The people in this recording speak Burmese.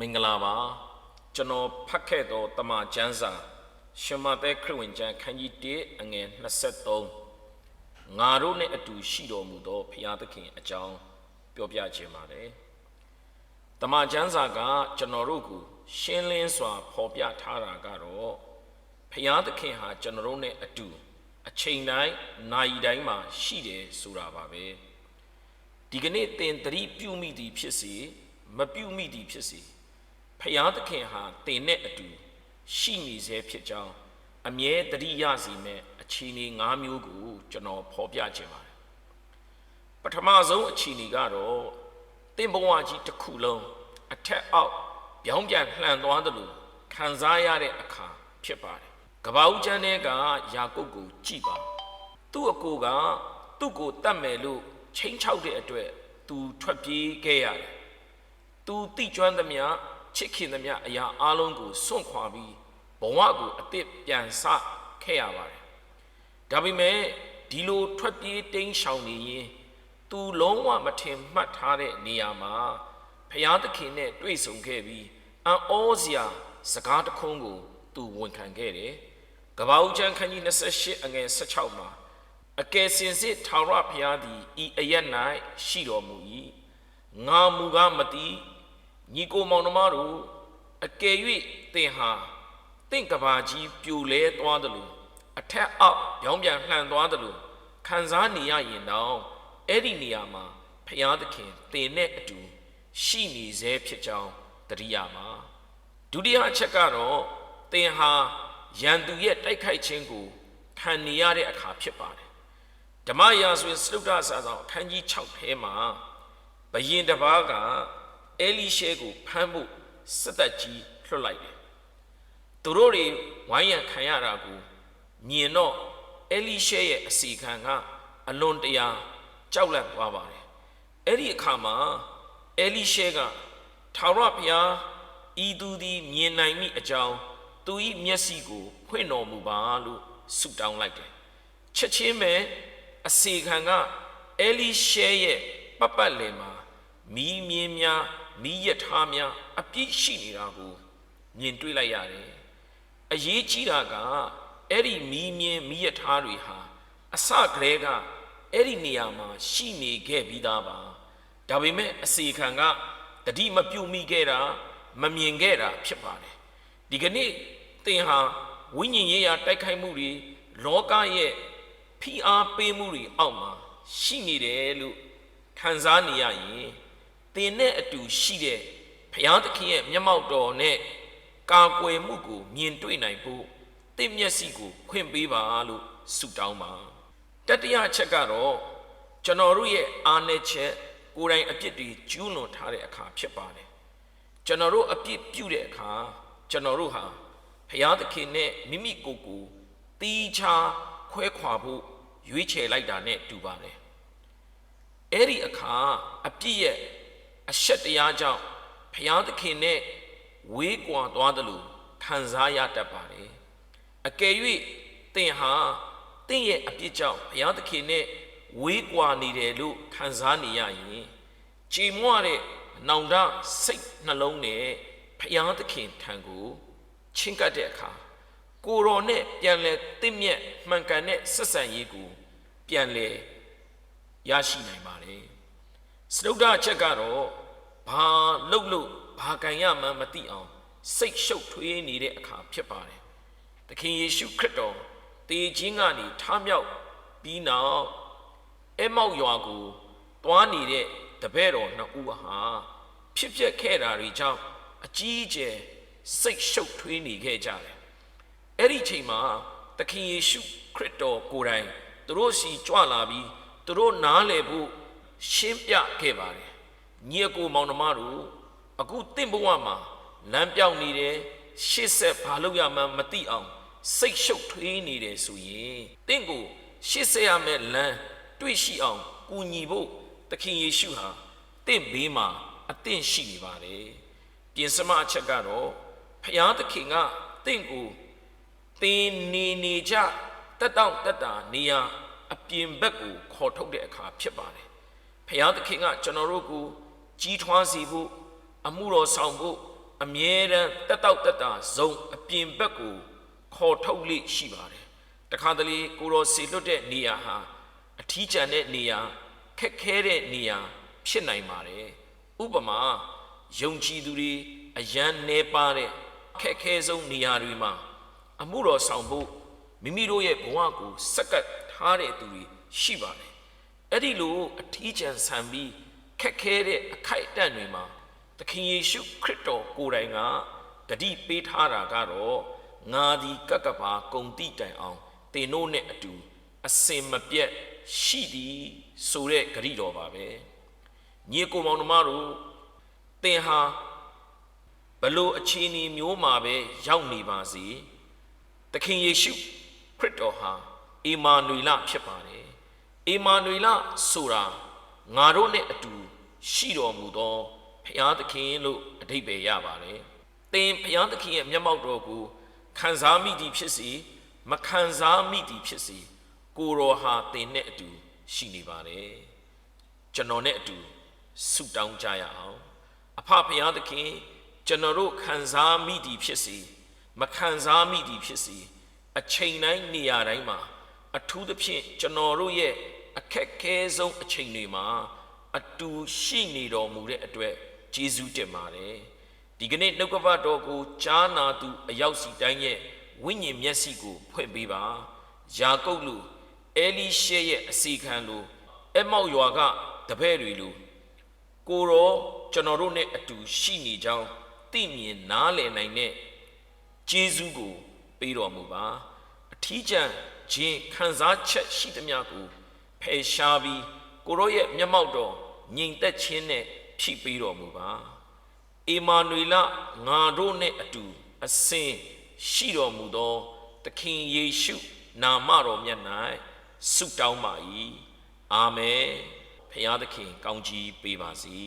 မင်္ဂလာပါကျွန်တော်ဖတ်ခဲ့သောတမန်ကျမ်းစာရှမသက်ခရစ်ဝင်ကျမ်းခန်းကြီး1အငယ်23ငါတို့နဲ့အတူရှိတော်မူသောဖရာသခင်အကြောင်းပြောပြခြင်းပါတယ်တမန်ကျမ်းစာကကျွန်တော်တို့ကိုရှင်းလင်းစွာဖော်ပြထားတာကတော့ဖရာသခင်ဟာကျွန်တော်တို့နဲ့အတူအချိန်တိုင်းနာရီတိုင်းမှာရှိတယ်ဆိုတာပါပဲဒီကနေ့သင်သတိပြုမိသည်ဖြစ်စေမပြုမိသည်ဖြစ်စေ ဖယားသခင်ဟာတင်နဲ့အတူရှိနေစေဖြစ်ကြောင်းအမြဲတတိရစီမဲ့အခြေအနေ၅မျိုးကိုကျွန်တော်ဖော်ပြခြင်းပါတယ်ပထမဆုံးအခြေအနေကတော့တင်ဘဝကြီးတစ်ခုလုံးအထက်အောက်ပြောင်းပြန်လှန်သွားတယ်လို့ခံစားရတဲ့အခါဖြစ်ပါတယ်ကပ္ပဦးကျမ်းထဲကယာကုပ်ကိုကြည်ပါသူ့အကိုကသူ့ကိုတတ်မယ်လို့ချိန်ချောက်တဲ့အတွက်သူထွက်ပြေးခဲ့ရတယ်သူတိကျွမ်းသမျှ ချစ်ခင်သမျှအရာအလုံးကိုစွန့်ခွာပြီးဘဝကိုအစ်စ်ပြန်ဆခဲ့ရပါတယ်။ဒါပေမဲ့ဒီလိုထွက်ပြေးတိမ်းရှောင်နေရင်သူလုံးဝမထင်မှတ်ထားတဲ့နေရာမှာဖျားသခင်နဲ့တွေ့ဆုံခဲ့ပြီးအံ့ဩစရာစကားတစ်ခုံးကို သူဝန်ခံခဲ့တယ်။ကပ္ပဦးကျမ်းခန်းကြီး28အငယ်16မှာအကယ်စင်စစ်ထာဝရဘုရားသည်ဤအရက်၌ရှိတော်မူ၏ငါမူကားမတိ ညီကိုမောင်နှမတို့အကယ်၍သင်ဟာတင့်ကဘာကြီးပြိုလဲသွားတယ်လို့အထက်အောက်ပြောင်းပြန်လှန်သွားတယ်လို့ခံစားနေရရင်တော့အဲ့ဒီနေရာမှာဖျားသခင်သင်နဲ့အတူရှိနေစေဖြစ်ကြောင်းတရိယာမှာဒုတိယအချက်ကတော့သင်ဟာရန်သူရဲ့တိုက်ခိုက်ခြင်းကိုခံနေရတဲ့အခါဖြစ်ပါတယ်ဓမ္မရာဆိုရင်စတုဒ္ဒစာဆောင်အခန်းကြီး6ထဲမှာဘယင်တစ်ပါးက အဲလိရှဲကိုဖမ်းဖို့စစ်တပ်ကြီးလွှတ်လိုက်တယ်။သူတို့တွေဝိုင်းရံခံရတာကိုမြင်တော့အဲလိရှဲရဲ့အစီခံကအလွန်တရာကြောက်လန့်သွားပါတယ်။အဲ့ဒီအခါမှာအဲလိရှဲကထာဝရဘုရားဤသူသည်မြင်နိုင်မိအကြောင်းသူ၏မျက်စိကိုဖွင့်တော်မူပါလို့ဆုတောင်းလိုက်တယ်။ချက်ချင်းပဲအစီခံကအဲလိရှဲရဲ့ပတ်ပတ်လည်မှာမီးမြင်းများ မီးရထားများအပြည့်ရှိနေတာကိုမြင်တွေ့လိုက်ရတယ်။အရေးကြီးတာကအဲ့ဒီမီးမြင်းမီးရထားတွေဟာအစကတည်းကအဲ့ဒီနေရာမှာရှိနေခဲ့ပြီးသားပါ။ဒါပေမဲ့အစီခံကတတိမပြုတ်မိခဲ့တာမမြင်ခဲ့တာဖြစ်ပါတယ်။ဒီကနေ့သင်ဟာဝိညာဉ်ရေးရာတိုက်ခိုက်မှုတွေလောကရဲ့ဖိအားပေးမှုတွေအောက်မှာရှိနေတယ်လို့ခံစားနေရရင် သင်နဲ့အတူရှိတဲ့ဘုရားသခင်ရဲ့မျက်မှောက်တော်နဲ့ကာကွယ်မှုကိုမြင်တွေ့နိုင်ဖို့သင်မျက်စိကိုဖွင့်ပေးပါလို့ဆုတောင်းပါတတိယချက်ကတော့ကျွန်တော်တို့ရဲ့အားနည်းချက်ကိုယ်တိုင်အပြစ်တွေကျူးလွန်ထားတဲ့အခါဖြစ်ပါတယ်ကျွန်တော်တို့အပြစ်ပြုတဲ့အခါကျွန်တော်တို့ဟာဘုရားသခင်နဲ့မိမိကိုယ်ကိုတီးခြားခွဲခွာဖို့ရွေးချယ်လိုက်တာနဲ့တူပါတယ်အဲ့ဒီအခါအပြစ်ရဲ့ အရှက်တရားကြောင့်ဘုရားသခင်နဲ့ဝေးကွာသွားတယ်လို့ခံစားရတတ်ပါတယ်အကယ်၍သင်ဟာသင်ရဲ့အပြစ်ကြောင့်ဘုရားသခင်နဲ့ဝေးကွာနေတယ်လို့ခံစားနေရရင်ကြည်မွတဲ့နောင်တစိတ်နှလုံးနဲ့ဘုရားသခင်ထံကိုချင်းကပ်တဲ့အခါကိုယ်တော်နဲ့ပြန်လဲတင့်မြတ်မှန်ကန်တဲ့ဆက်ဆံရေးကိုပြန်လဲရရှိနိုင်ပါတယ်စတုဒ္ဒချက်ကတော့ ဘာလှုပ်လို့ဘာကန်ရမှန်းမသိအောင်စိတ်ရှုပ်ထွေးနေတဲ့အခါဖြစ်ပါတယ်။သခင်ယေရှုခရစ်တော်တေခြင်းကနေထမြောက်ပြီးနောက်အဲမောက်ရွာကိုတွားနေတဲ့တပည့်တော်နှစ်ဦးဟာဖြစ်ပျက်ခဲ့တာတွေကြောင့်အကြီးအကျယ်စိတ်ရှုပ်ထွေးနေခဲ့ကြတယ်။အဲ့ဒီချိန်မှာသခင်ယေရှုခရစ်တော်ကိုယ်တိုင်သူတို့စီကြွလာပြီးသူတို့နားလည်ဖို့ရှင်းပြခဲ့ပါတယ် ညီအကိုမောင်နှမတို့အခုတင့်ဘဝမှာလမ်းပြောင်းနေတယ်ရှေ့ဆက်ဘာလုပ်ရမှန်းမသိအောင်စိတ်ရှုပ်ထွေးနေတယ်ဆိုရင်တင့်ကိုရှေ့ဆက်ရမယ့်လမ်းတွေ့ရှိအောင်ကူညီဖို့သခင်ယေရှုဟာတင့်ဘေးမှာအသင့်ရှိနေပါတယ်ပြင်စမအချက်ကတော့ဖျားသခင်ကတင့်ကိုတင်းနေနေကြတက်တောင့်တက်တာနေရအပြင်ဘက်ကိုခေါ်ထုတ်တဲ့အခါဖြစ်ပါတယ်ဖျားသခင်ကကျွန်တော်တို့ကို ကြီးထွားစေဖို့အမှုတော်ဆောင်ဖို့အမြဲတမ်းတက်တောက်တက်တာဇုံအပြင်ဘက်ကိုခေါ်ထုတ်လိရှိပါတယ်တခါတလေကိုရောစီလွတ်တဲ့နေရာဟာအထီးကျန်တဲ့နေရာခက်ခဲတဲ့နေရာဖြစ်နိုင်ပါတယ်ဥပမာယုံကြည်သူတွေအယမ်းနေပါတဲ့ခက်ခဲဆုံးနေရာတွေမှာအမှုတော်ဆောင်ဖို့မိမိတို့ရဲ့ဘဝကိုစက္ကပ်ထားတဲ့သူတွေရှိပါတယ်အဲ့ဒီလိုအထီးကျန်ဆန်ပြီး ခက်ခဲတဲ့အခိုက်အတန့်တွေမှာသခင်ယေရှုခရစ်တော်ကိုယ်တိုင်ကတတိပေးထားတာကတော့ငါဒီကကပါကုံတိတိုင်အောင်သင်တို့နဲ့အတူအစင်မပြတ်ရှိသည်ဆိုတဲ့ဂရိတော်ပါပဲညီကိုမောင်နှမတို့သင်ဟာဘလို့အခြေအနေမျိုးမှာပဲရောက်နေပါစေသခင်ယေရှုခရစ်တော်ဟာအီမာနွေလဖြစ်ပါတယ်အီမာနွေလဆိုတာ ငါတို့နဲ့အတူရှိတော်မူသောဖျားသခင်လို့အဓိပ္ပာယ်ရပါတယ်။သင်ဖျားသခင်ရဲ့မျက်မှောက်တော်ကိုခံစားမိသည်ဖြစ်စေမခံစားမိသည်ဖြစ်စေကိုယ်တော်ဟာသင်နဲ့အတူရှိနေပါတယ်။ကျွန်တော်နဲ့အတူဆုတောင်းကြရအောင်။အဖဖျားသခင်ကျွန်တော်တို့ခံစားမိသည်ဖြစ်စေမခံစားမိသည်ဖြစ်စေအချိန်တိုင်းနေရာတိုင်းမှာအထူးသဖြင့်ကျွန်တော်တို့ရဲ့ အခက်ခဲဆုံးအချိန်တွေမှာအတူရှိနေတော်မူတဲ့အတွက်ကျေးဇူးတင်ပါတယ်ဒီကနေ့နှုတ်ကပတ်တော်ကိုကြားနာသူအရောက်စီတိုင်းရဲ့ဝိညာဉ်မျက်စိကိုဖွင့်ပေးပါယာကုပ်လူအဲလိရှေရဲ့အစီခံလူအမောက်ရွာကတပည့်တွေလူကိုရောကျွန်တော်တို့နဲ့အတူရှိနေကြောင်းသိမြင်နားလည်နိုင်တဲ့ကျေးဇူးကိုပေးတော်မူပါအထီးကျန်ခြင်းခံစားချက်ရှိသမျှကို ဖယ်ရှားပြီးကိုရောရဲ့မျက်မှောက်တော်ငြိမ်သက်ခြင်းနဲ့ဖြည့်ပေးတော်မူပါအေမာနွေလငါတို့နဲ့အတူအစင်ရှိတော်မူသောသခင်ယေရှုနာမတော်မြတ်၌ဆုတောင်းပါ၏အာမင်ဖခင်သခင်ကောင်းကြီးပေးပါစေ